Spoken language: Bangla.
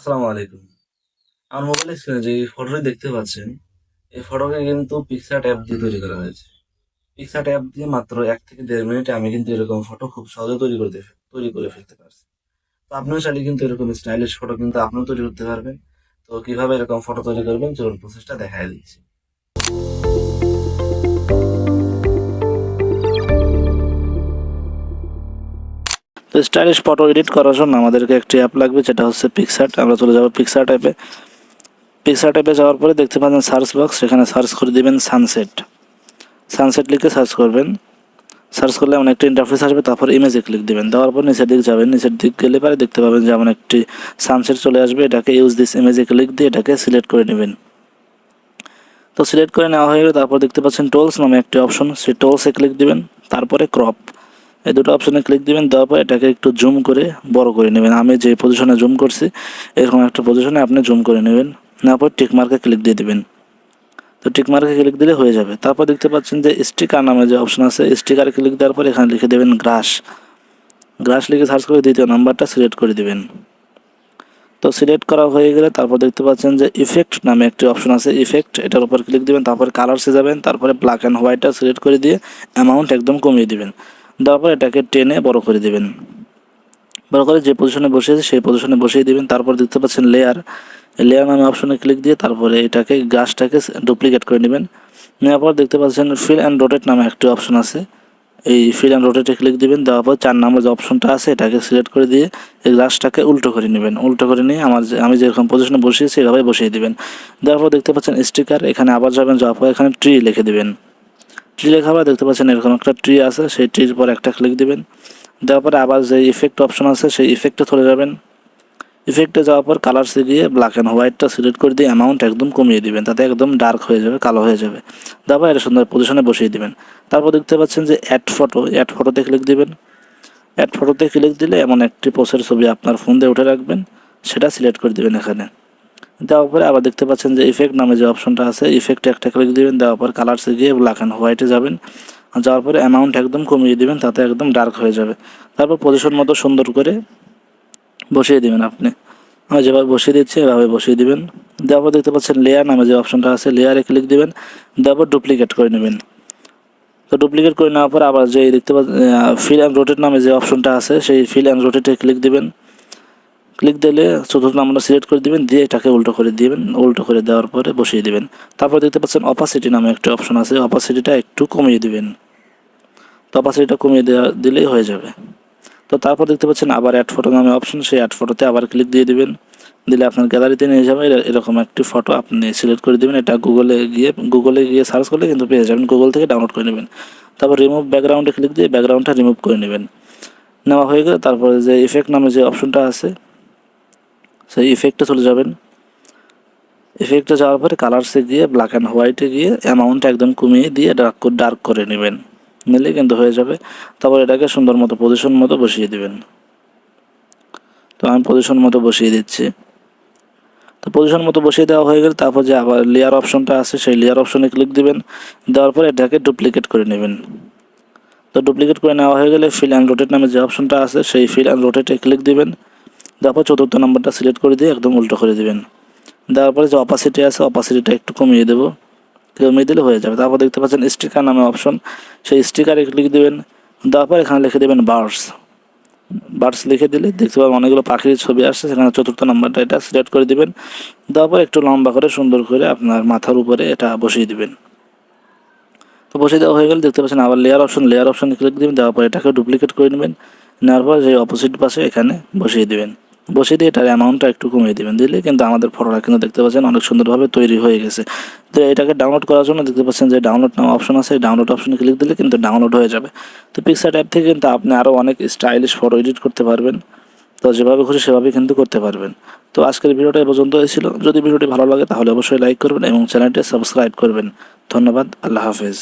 আসসালামু আলাইকুম। আমার মোবাইল স্ক্রিনে যে ফটোটি দেখতে পাচ্ছেন, এই ফটোকে কিন্তু পিক্সার্ট অ্যাপ দিয়ে তৈরি করা হয়েছে। পিক্সার্ট অ্যাপ দিয়ে মাত্র এক থেকে দেড় মিনিটে আমি কিন্তু এরকম ফটো খুব সহজে তৈরি করে তৈরি করে ফেলতে পারছি। তো আপনিও চাইলে কিন্তু এরকম স্টাইলিশ ফটো কিন্তু আপনিও তৈরি করতে পারবেন। তো কীভাবে এরকম ফটো তৈরি করবেন, চলুন প্রসেসটা দেখাই দিচ্ছি। স্টাইলিশ ফটো এডিট করার জন্য আমাদেরকে একটি অ্যাপ লাগবে, যেটা হচ্ছে পিক্সার্ট আমরা চলে যাব পিক্সার্ট অ্যাপে পিক্সার্ট অ্যাপে যাওয়ার পরে দেখতে পাচ্ছেন সার্চ বক্স সেখানে সার্চ করে দিবেন সানসেট সানসেট লিখে সার্চ করবেন। সার্চ করলে এমন একটি ইন্টারফেস আসবে, তারপর ইমেজে ক্লিক দেবেন। দেওয়ার পর নিচের দিক যাবেন। নিচের দিক গেলে পরে দেখতে পাবেন যে এমন একটি সানসেট চলে আসবে। এটাকে ইউজ দিস ইমেজে ক্লিক দিয়ে এটাকে সিলেক্ট করে নেবেন। তো সিলেক্ট করে নেওয়া হয়ে গেলে তারপর দেখতে পাচ্ছেন টোলস নামে একটি অপশন সেই টোলসে ক্লিক দিবেন। তারপরে ক্রপ এই দুটো অপশনে ক্লিক দিবেন, দেওয়ার এটাকে একটু জুম করে বড় করে নেবেন। আমি যে পজিশনে জুম করছি, এরকম একটা পজিশনে আপনি জুম করে নেবেন। নেওয়ার পর টিক মার্কে ক্লিক দিয়ে দিবেন। তো টিক মার্কে ক্লিক দিলে হয়ে যাবে। তারপর দেখতে পাচ্ছেন যে স্টিকার নামে যে অপশন আছে স্টিকারে ক্লিক দেওয়ার পর এখানে লিখে দেবেন গ্রাস গ্রাস লিখে সার্চ করে দ্বিতীয় নাম্বারটা সিলেক্ট করে দেবেন। তো সিলেক্ট করা হয়ে গেলে তারপর দেখতে পাচ্ছেন যে ইফেক্ট নামে একটি অপশন আছে ইফেক্ট এটার উপর ক্লিক দিবেন, তারপর কালারসে যাবেন, তারপরে ব্ল্যাক অ্যান্ড হোয়াইটটা সিলেক্ট করে দিয়ে অ্যামাউন্ট একদম কমিয়ে দিবেন। দেওয়ার পর এটাকে টেনে বড় করে দিবেন। বড় করে যে পজিশনে বসিয়েছে সেই পজিশনে বসিয়ে দিবেন। তারপর দেখতে পাচ্ছেন লেয়ার লেয়ার নামে অপশনে ক্লিক দিয়ে তারপরে এটাকে গাছটাকে ডুপ্লিকেট করে নেবেন। নেওয়ার পর দেখতে পাচ্ছেন ফিল অ্যান্ড রোটেট নামে একটি অপশন আছে। এই ফিল অ্যান্ড রোটেটে ক্লিক দিবেন। দেওয়ার পর চার নাম্বার যে অপশনটা আছে, এটাকে সিলেক্ট করে দিয়ে এই গ্লাসটাকে উল্টো করে নেবেন। উল্টো করে নিয়ে আমার যে- আমি যেরকম পজিশনে বসিয়েছি, এভাবে বসিয়ে দিবেন। দেওয়ার পর দেখতে পাচ্ছেন স্টিকার এখানে আবার যাবেন, যাওয়ার পর এখানে ট্রি লিখে দিবেন। ট্রি লেখা আবার দেখতে পাচ্ছেন, এরকম একটা ট্রি আছে, সেই ট্রির পর একটা ক্লিক দিবেন। দেওয়ার পরে আবার যে ইফেক্ট অপশন আছে, সেই ইফেক্টে চলে যাবেন। ইফেক্টে যাওয়ার পর কালারসে গিয়ে ব্ল্যাক অ্যান্ড হোয়াইটটা সিলেক্ট করে দিয়ে অ্যামাউন্ট একদম কমিয়ে দিবেন, তাতে একদম ডার্ক হয়ে যাবে, কালো হয়ে যাবে। তারপর এটা সুন্দর পজিশনে বসিয়ে দিবেন। তারপর দেখতে পাচ্ছেন যে অ্যাড ফটো অ্যাড ফটোতে ক্লিক দিবেন। অ্যাড ফটোতে ক্লিক দিলে এমন একটি পোস্টের ছবি আপনার ফোন দিয়ে উঠে রাখবেন, সেটা সিলেক্ট করে দিবেন এখানে। দেওয়ার পরে আবার দেখতে পাচ্ছেন যে ইফেক্ট নামে যে অপশনটা আছে ইফেক্টে একটা ক্লিক দিবেন, দেওয়ার পর কালারসে গিয়ে ব্ল্যাক অ্যান্ড হোয়াইটে যাবেন। যাওয়ার পরে অ্যামাউন্ট একদম কমিয়ে দিবেন, তাতে একদম ডার্ক হয়ে যাবে। তারপর পজিশন মতো সুন্দর করে বসিয়ে দিবেন আপনি। আমি যেভাবে বসিয়ে দিচ্ছি, এভাবে বসিয়ে দিবেন। দেওয়ার পর দেখতে পাচ্ছেন লেয়ার নামে যে অপশনটা আছে লেয়ারে ক্লিক দিবেন, দেওয়ার পর ডুপ্লিকেট করে নেবেন। তো ডুপ্লিকেট করে নেওয়ার পর আবার যে দেখতে পাচ্ছেন ফিল অ্যান্ড রোটেট নামে যে অপশনটা আছে, সেই ফিল অ্যান্ড রোটেটে ক্লিক দিবেন। ক্লিক দিলে চতুর্থ নাম্বারটা সিলেক্ট করে দিবেন, দিয়ে এটাকে উল্টো করে দিবেন। উল্টো করে দেওয়ার পরে বসিয়ে দিবেন। তারপর দেখতে পাচ্ছেন অপাসিটি নামে একটা অপশন আছে। অপাসিটিটা একটু কমিয়ে দিবেন। তো অপাসিটিটা কমিয়ে দেওয়া দিলেই হয়ে যাবে। তো তারপর দেখতে পাচ্ছেন আবার অ্যাড ফটো নামে অপশন সেই অ্যাড ফটোতে আবার ক্লিক দিয়ে দিবেন। দিলে আপনার গ্যালারিতে নিয়ে যাবে। এরকম একটি ফটো আপনি সিলেক্ট করে দিবেন। এটা গুগলে গিয়ে গুগলে গিয়ে সার্চ করলে কিন্তু পেয়ে যাবেন। গুগল থেকে ডাউনলোড করে নেবেন। তারপর রিমুভ ব্যাকগ্রাউন্ডে ক্লিক দিয়ে ব্যাকগ্রাউন্ডটা রিমুভ করে নেবেন। নেওয়া হয়ে গেলে। তারপরে যে ইফেক্ট নামে যে অপশনটা আছে সেই ইফেক্টে চলে যাবেন। ইফেক্টে যাওয়ার পরে কালারসে গিয়ে ব্ল্যাক অ্যান্ড হোয়াইটে গিয়ে অ্যামাউন্ট একদম কমিয়ে দিয়ে ডার্ক ডার্ক করে নেবেন। নিলে কিন্তু হয়ে যাবে। তারপর এটাকে সুন্দর মতো পজিশন মতো বসিয়ে দিবেন। তো আমি পজিশন মতো বসিয়ে দিচ্ছি। তো পজিশন মতো বসিয়ে দেওয়া হয়ে গেলে তারপর যে আবার লেয়ার অপশনটা আছে, সেই লেয়ার অপশনে ক্লিক দিবেন। দেওয়ার পর এটাকে ডুপ্লিকেট করে নেবেন। তো ডুপ্লিকেট করে নেওয়া হয়ে গেলে ফিল অ্যান্ড রোটেট নামে যে অপশনটা আছে, সেই ফিল অ্যান্ড রোটেটে ক্লিক দিবেন। তারপর চতুর্থ নাম্বারটা সিলেক্ট করে দিয়ে একদম উল্টো করে দেবেন। দেওয়ার পরে যে অপাসিটি আছে অপাসিটিটা একটু কমিয়ে দেবো। কমিয়ে দিলে হয়ে যাবে। তারপর দেখতে পাচ্ছেন স্টিকার নামে অপশন সেই স্টিকারে ক্লিক দেবেন। দেওয়ার পর এখানে লিখে দেবেন বার্ডস বার্ডস লিখে দিলে দেখতে পাবেন অনেকগুলো পাখির ছবি আসছে। সেখানে চতুর্থ নাম্বারটা এটা সিলেক্ট করে দিবেন। দেওয়ার পর একটু লম্বা করে, সুন্দর করে আপনার মাথার উপরে এটা বসিয়ে দিবেন। তো বসিয়ে দেওয়া হয়ে গেলে দেখতে পাচ্ছেন আবার লেয়ার অপশন লেয়ার অপশনে ক্লিক দিবেন। দেওয়ার পর এটাকে ডুপ্লিকেট করে নেবেন। নেওয়ার পর যে অপোজিট পাশে এখানে বসিয়ে দিবেন। বসিয়ে দিয়ে এটার অ্যামাউন্টটা একটু কমিয়ে দেবেন। দিলে কিন্তু আমাদের ফটোটা কিন্তু দেখতে পাচ্ছেন অনেক সুন্দরভাবে তৈরি হয়ে গেছে। তো এটাকে ডাউনলোড করার জন্য দেখতে পাচ্ছেন যে ডাউনলোড নামে অপশন আছে। ডাউনলোড অপশনে ক্লিক দিলে কিন্তু ডাউনলোড হয়ে যাবে। তো পিক্সার অ্যাপ থেকে কিন্তু আপনি আরও অনেক স্টাইলিশ ফটো এডিট করতে পারবেন। তো যেভাবে খুশি সেভাবে কিন্তু করতে পারবেন। তো আজকের ভিডিওটা এ পর্যন্ত ছিল। যদি ভিডিওটি ভালো লাগে তাহলে অবশ্যই লাইক করবেন এবং চ্যানেলটি সাবস্ক্রাইব করবেন। ধন্যবাদ। আল্লাহ হাফেজ।